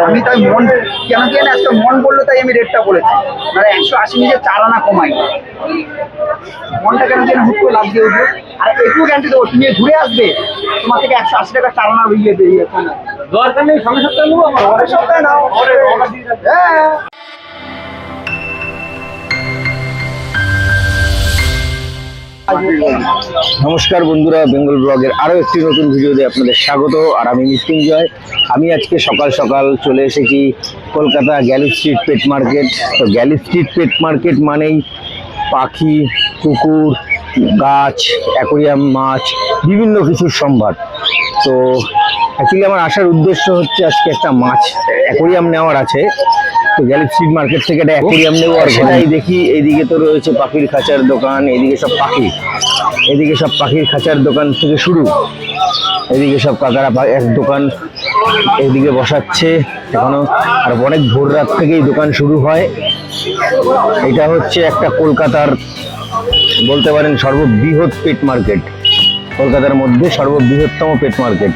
আমি তাই মন কেন কি আজকে মন বলল তাই আমি রেটটা বলেছি। মানে একশো আশি নিজে চার আনা কমাই। মনটা কেন কেন হুট করে লাভ দিয়ে উঠবে আর একটু গ্যারান্টি দেবো তুমি ঘুরে আসবে তোমার থেকে একশো আশি টাকা চার আনা বেরিয়ে বেরিয়ে দরকার নেই সঙ্গে সপ্তাহে নেব আমার সপ্তাহে নাও। হ্যাঁ। নমস্কার বন্ধুরা, বেঙ্গল ব্লগের আরও একটি নতুন ভিডিওতে আপনাদের স্বাগত, আর আমি মৃত্যুঞ্জয় আমি আজকে সকাল সকাল চলে এসেছি Kolkata Galiff street pet market. তো গ্যালি স্ট্রিট পেট মার্কেট মানেই পাখি, কুকুর, গাছ, অ্যাকোরিয়াম, মাছ, বিভিন্ন কিছুর সম্ভার। তো অ্যাকচুয়ালি আমার আসার উদ্দেশ্য হচ্ছে আজকে একটা মাছ, অ্যাকোরিয়াম নেওয়ার আছে। তো মার্কেট থেকে একটা অ্যাকোরিয়াম নেব আর সেটাই দেখি। এইদিকে তো রয়েছে পাখির খাঁচার দোকান এদিকে সব পাখি। এদিকে সব পাখির খাঁচার দোকান থেকে শুরু। এদিকে সব কাকারা এক দোকান এদিকে বসাচ্ছে এখনও। আর অনেক ভোর রাত থেকেই দোকান শুরু হয়। এটা হচ্ছে একটা কলকাতার বলতে পারেন সর্ববৃহৎ পেট মার্কেট কলকাতার মধ্যে সর্ববৃহত্তম পেট মার্কেট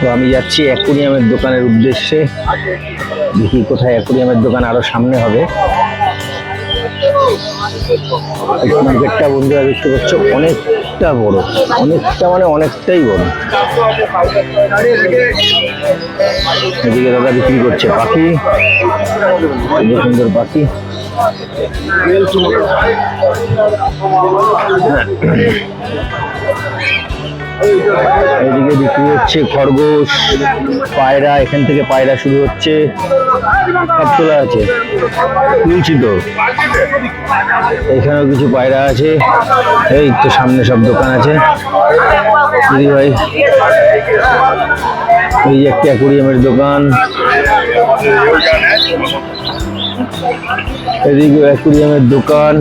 তো আমি যাচ্ছি অ্যাকুরিয়ামের দোকানের উদ্দেশ্যে। দেখি কোথায় অ্যাকুরিয়ামের দোকান আরও সামনে হবে। মার্কেটটা বন্ধুরা দেখতে পাচ্ছ অনেকটা বড়। অনেকটা মানে অনেকটাই বড়। এদিকে দাদা বিক্রি করছে পাখি। সুন্দর সুন্দর পাখি। এদিকে বিক্রি হচ্ছে খরগোশ, পায়রা, এখান থেকে পায়রা শুরু হচ্ছে। সব তোলা আছে। তুলছি তো। এখানেও কিছু পায়রা আছে। এই তো সামনে সব দোকান আছে। দিদি ভাই, এই যে একটা অ্যাকুরিয়ামের দোকান। এদিকে অ্যাকুরিয়ামের দোকান।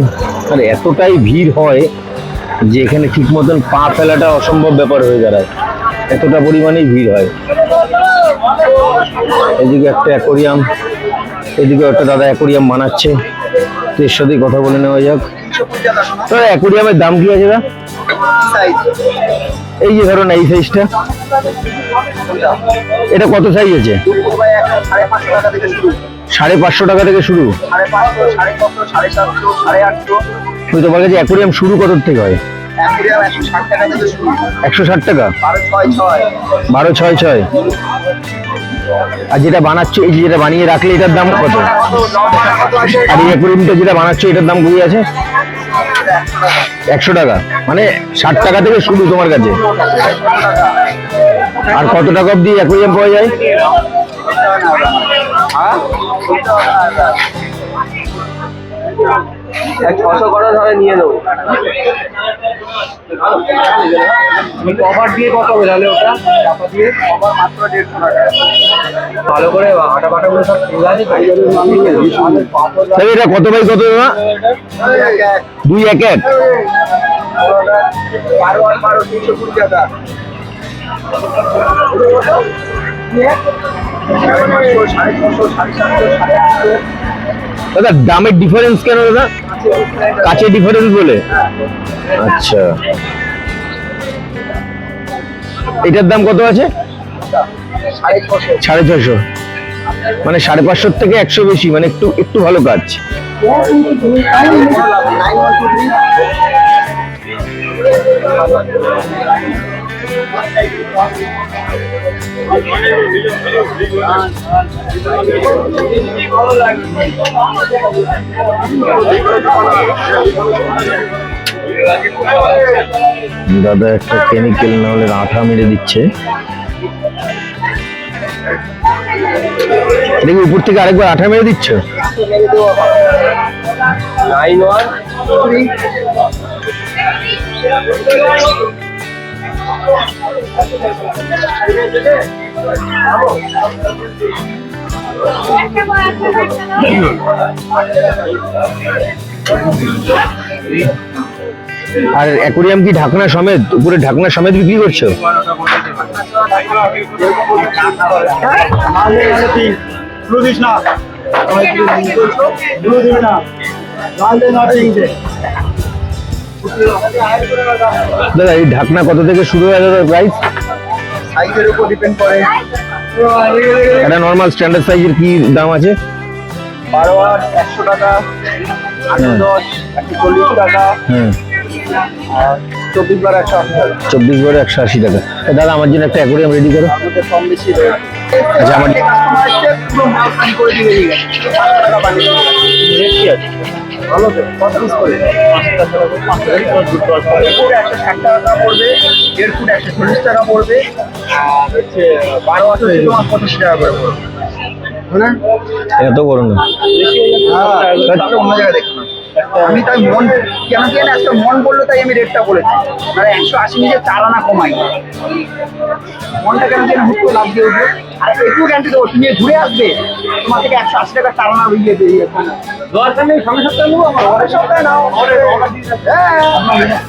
আর এতটাই ভিড় হয় যে এখানে ঠিক মতন পা ফেলাটা অসম্ভব ব্যাপার হয়ে দাঁড়ায়। এতটা পরিমাণেই ভিড় হয়। এদিকে একটা অ্যাকোরিয়াম এদিকে একটা দাদা অ্যাকোরিয়াম বানাচ্ছে। তো এর সাথেই কথা বলে নেওয়া যাক। দাদা অ্যাকোরিয়ামের দাম কি আছে দা এই যে ধরুন এই সাইজটা। এটা কত সাইজ আছে? সাড়ে পাঁচশো টাকা থেকে শুরু। সাড়ে পাঁচশো সাড়ে সাতশো সাড়ে আটশো। ওই তোমার কাছে অ্যাকোরিয়াম শুরু কত থেকে হয়? একশো ষাট টাকা বারো ছয় ছয়। আর যেটা বানাচ্ছো এই যে যেটা বানিয়ে রাখলে এটার দাম কত? আর এই অ্যাকুরিয়ামটা যেটা বানাচ্ছো এটার দাম কত আছে? একশো টাকা। মানে ষাট টাকা থেকে শুরু তোমার কাছে। আর কত টাকা অব্দি অ্যাকুরিয়াম পাওয়া যায়? ছশো করে ধরে নিয়ে নেব। আমি কভার দিয়ে কত হবে তাহলে ওটা? চাপা দিয়ে কভার মাত্র দেড়শো টাকা ভালো করে আটা বাটাগুলো সব খোলা আছে এটা কত বাই কত দাদা? দুই এক এক বারো আর বারো তিনশো কুড়ি টাকা দাদা দামের ডিফারেন্স কেন দাদা? কাছে ডিফারেন্স বলে? আচ্ছা। এটার দাম কত আছে? সাড়ে ছশো মানে সাড়ে পাঁচশোর থেকে একশো বেশি মানে একটু একটু ভালো কাজ। দাদা, একটা কেমিক্যাল না হলে আঠা মেরে দিচ্ছে। দেখি উপর থেকে আরেকবার আঠা মেরে দিচ্ছ। নাইন ওয়ান আর অ্যাকোরিয়াম কি ঢাকনা সমেত উপরে ঢাকনা সমেত বিক্রি করছ? না দাদা এই ঢাকনা কত থেকে শুরু হয় দাদা প্রাইস সাইজের উপর ডিপেন্ড করে। একটা নর্মাল স্ট্যান্ডার্ড সাইজের কি দাম আছে? বারো আট একশো টাকা আটশো দশ একশো চল্লিশ টাকা আর চব্বিশ বার একশো আশি টাকা। চব্বিশ বারো একশো আশি টাকা। দাদা আমার জন্য একটা অ্যাকোরিয়াম রেডি করো। কম বেশি আচ্ছা, আমার- ভালো তো কত পিস করে। ফুট একশো ষাট টাকা পড়বে একশো চল্লিশ টাকা পড়বে আর হচ্ছে বারো হাজার তোমার পঁচিশ টাকা করে পড়বে। হ্যাঁ এত বড় না অন্য জায়গায় দেখুন আমি তাই মন কেন কি জানি আজকে মন বলল তাই আমি রেটটা বলেছি। মানে একশো আশি নিজে চার আনা কমাই। মনটা কেন কি জানি হুট করে লাভ দিয়ে উঠবে। আর একটু গ্যারান্টি দেবো তুমি ঘুরে আসবে তোমার থেকে একশো আশি টাকা চার আনা বেরিয়ে যাবে হ্যাঁ।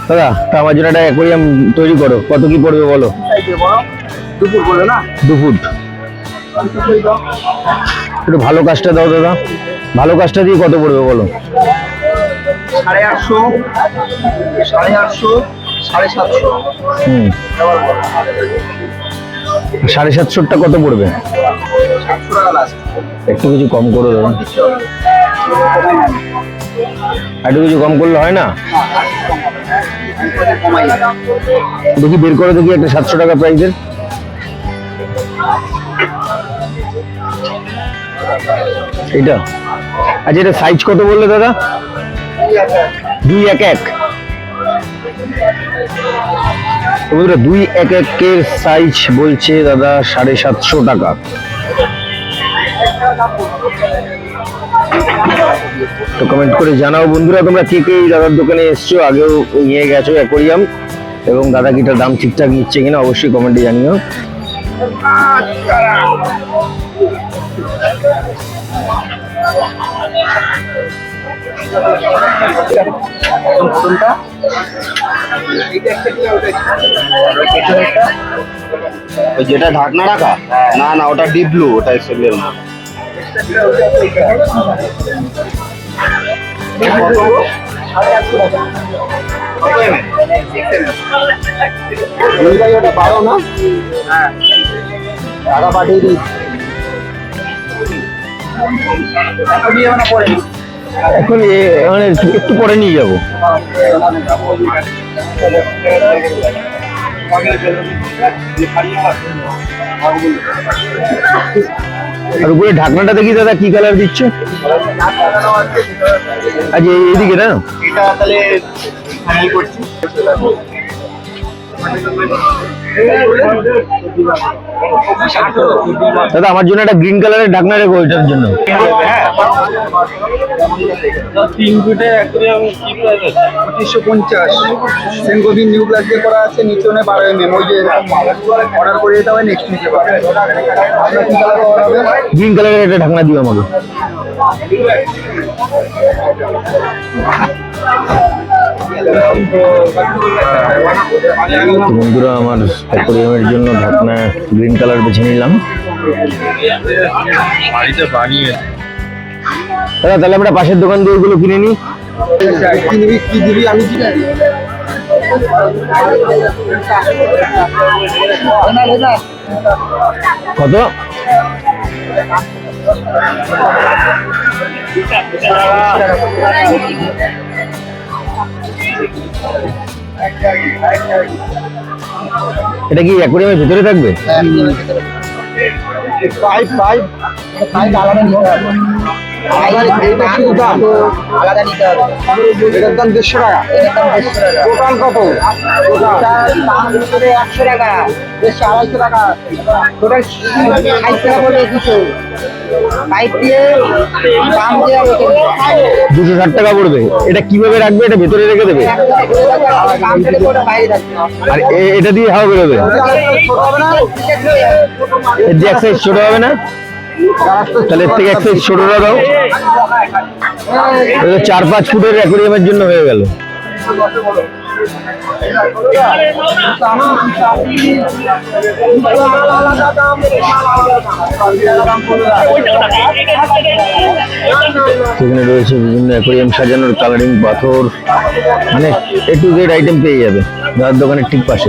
দাদা তা আমার জন্য একটা অ্যাকোরিয়াম তৈরি করো কত কি পড়বে বলো? দুপুর না? একটু ভালো কাজটা দাও দাদা। ভালো কাজটা দিয়ে কত পড়বে বলো? সাড়ে আটশো সাড়ে আটশো, সাড়ে সাতশো। হুম। সাতশোটা কত পড়বে? একটু কিছু কম করে দেবেন একটু কিছু কম করলে হয় না? দেখি বের করে দেখি একটা সাতশো টাকা প্রাইসের এটা আচ্ছা এটা সাইজ কত বললে দাদা? দুই এক এক। দুই এক একের সাইজ বলছে দাদা সাড়ে সাতশো টাকা। তো কমেন্ট করে জানাও বন্ধুরা, তোমরা কে দাদার দোকানে এসছো? আগেও নিয়ে গেছো অ্যাকোরিয়াম এবং দাদা কিটার দাম ঠিকঠাক নিচ্ছে কিনা অবশ্যই কমেন্টে জানিও। কোনটা এইটা একটা কি ওটা একটা ওই যেটা ঢাকনা রাখা? না না ওটা ডিপ ব্লু ওটা এক্সেলের না। ওটা বারো না? হ্যাঁ টাকা পাঠিয়ে দিই। এখন মানে একটু পরে নিয়ে যাব। আর উপরে ঢাকনাটা দেখি দাদা, কি কালার দিচ্ছে? আচ্ছা এই- এইদিকে না? এটা তাহলে করছি। দাদা আমার জন্য একটা গ্রিন কালারের ঢাকনা রেখো ওইটার জন্য। পঁচিশশো পঞ্চাশ। সেনকোভিন নিউ প্লাস দিয়ে করা আছে নিচনে বারো এম এম ওই যে অর্ডার করে দিতে হবে নেক্সট নিতে গ্রিন কালারের একটা ঢাকনা দিও আমাকে। বন্ধুরা আমার অ্যাকোরিয়ামের জন্য ঢাকনা গ্রিন কালার বেছে নিলাম। বাড়িতে বানিয়ে দাদা তাহলে আমরা পাশের দোকান দিয়ে ওগুলো কিনে নিই। কি দিবি আমি কি কত? এটা কি অ্যাকোরিয়ামের ভিতরে থাকবে? পাইপ পাইপ পাইপ আলাদা নিতে হবে এইটা শুধু দাম? আলাদা নিতে হবে। এটার দাম দেড়শো টাকা। এটার দাম দেড়শো টাকা। টোটাল কত? দাম একশো টাকা। দেড়শো আড়াইশো টাকা। টোটাল ষাট টাকা পড়বে কিছু পাইপ দিয়ে দাম দিয়ে দুশো ষাট টাকা পড়বে। এটা কীভাবে রাখবে? এটা ভেতরে রেখে দেবে? আর এটা দিয়ে হাওয়া বেরোবে? হবে এর যে এক সাইজ ছোট হবে না? তাহলে এর থেকে এক সাইজ ছোটটা দাও। চার পাঁচ ফুটের অ্যাকোরিয়ামের জন্য হয়ে গেল। সেখানে রয়েছে বিভিন্ন অ্যাকোরিয়াম সাজানোর কালারিং পাথর। মানে এ টু জেড আইটেম পেয়ে যাবে। দাদার দোকানের ঠিক পাশে।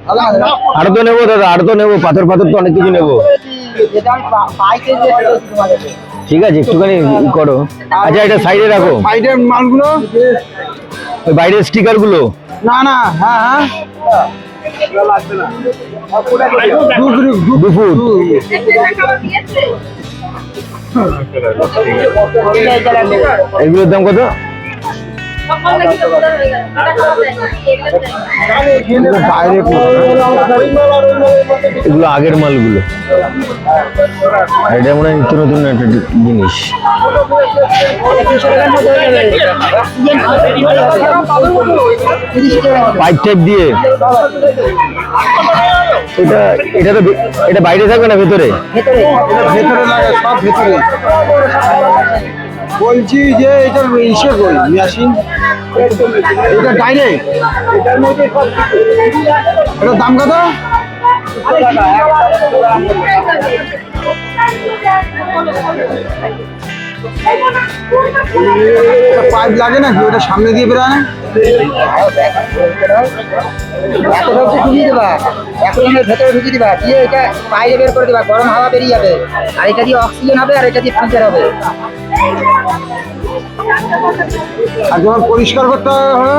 আরও তো নেব দাদা আরও তো নেব পাথর পাথর তো অনেক কিছু নেব। ঠিক আছে একটুখানি করো। আচ্ছা এটা সাইডে রাখো। সাইডের মালগুলো? ওই বাইরের স্টিকারগুলো না না হ্যাঁ হ্যাঁ। এগুলোর দাম কত? এগুলো আগের মালগুলো। এটা মনে হয় নিত্য নতুন একটা জিনিস। পাইপ টাইপ দিয়ে। এটা এটা তো এটা বাইরে থাকবে না ভেতরে? ভেতরে লাগে, সব ভেতরে। বলছি যে এটা ইসে কই মেশিন এটা ডাইরেক্ট এটার দাম কত? পাইপ লাগে নাকি ওটা সামনে দিয়ে বেরোয় না? ঢুকিয়ে ভেতরে ঢুকিয়ে দিবা দিয়ে এটা বের করে দেবা গরম হাওয়া বেরিয়ে যাবে আর এটা দিয়ে অক্সিজেন হবে আর এটা দিয়ে ফিল্টার হবে আর যখন পরিষ্কার করতে হবে যেরকম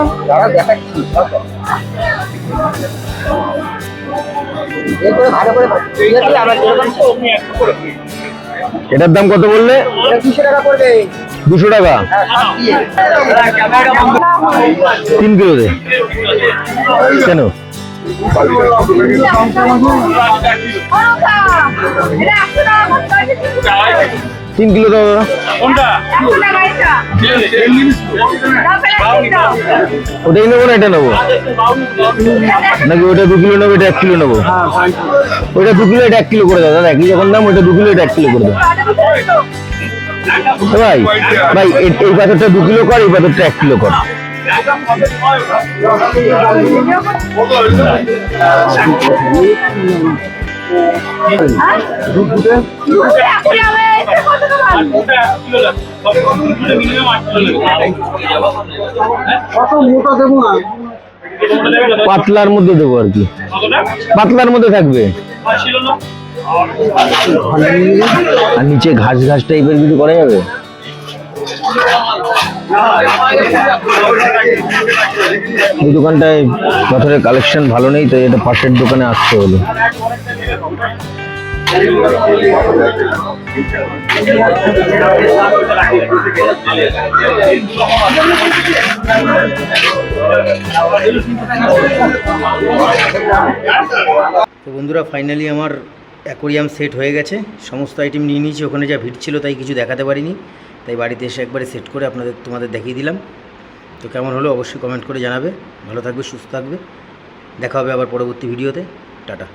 এটার দাম কত বললে? দুশো টাকা পড়বে। দুশো টাকা? হ্যাঁ তিন কিলোতে? কেন? তিন কিলো দাও দাদা। ওটাই নেব না এটা নেব? নাকি ওটা দু কিলো নেব এটা এক কিলো নেব? ওইটা দু কিলো এটা এক কিলো করে দাও দাদা। একই যখন দাম ওইটা দু কিলো এটা এক কিলো করে দাও। ভাই ভাই এই পাথরটা দু কিলো কর এই পাথরটা এক কিলো কর। পাতলার মধ্যে দেবো আর কি। পাতলার মধ্যে থাকবে। আর নিচে ঘাস ঘাস টাইপের কিছু করা যাবে? এই দোকানটায় পাথরের কালেকশন ভালো নেই, তো এটা পাশের দোকানে আসতে হলো তো বন্ধুরা ফাইনালি আমার অ্যাকোরিয়াম সেট হয়ে গেছে। সমস্ত আইটেম নিয়ে নিয়েছি, ওখানে যা ভিড় ছিল তাই কিছু দেখাতে পারিনি। তাই বাড়িতে এসে একবারে সেট করে আপনাদের তোমাদের দেখিয়ে দিলাম। তো কেমন হলো অবশ্যই কমেন্ট করে জানাবে। ভালো থাকবে, সুস্থ থাকবে। দেখা হবে আবার পরবর্তী ভিডিওতে টাটা।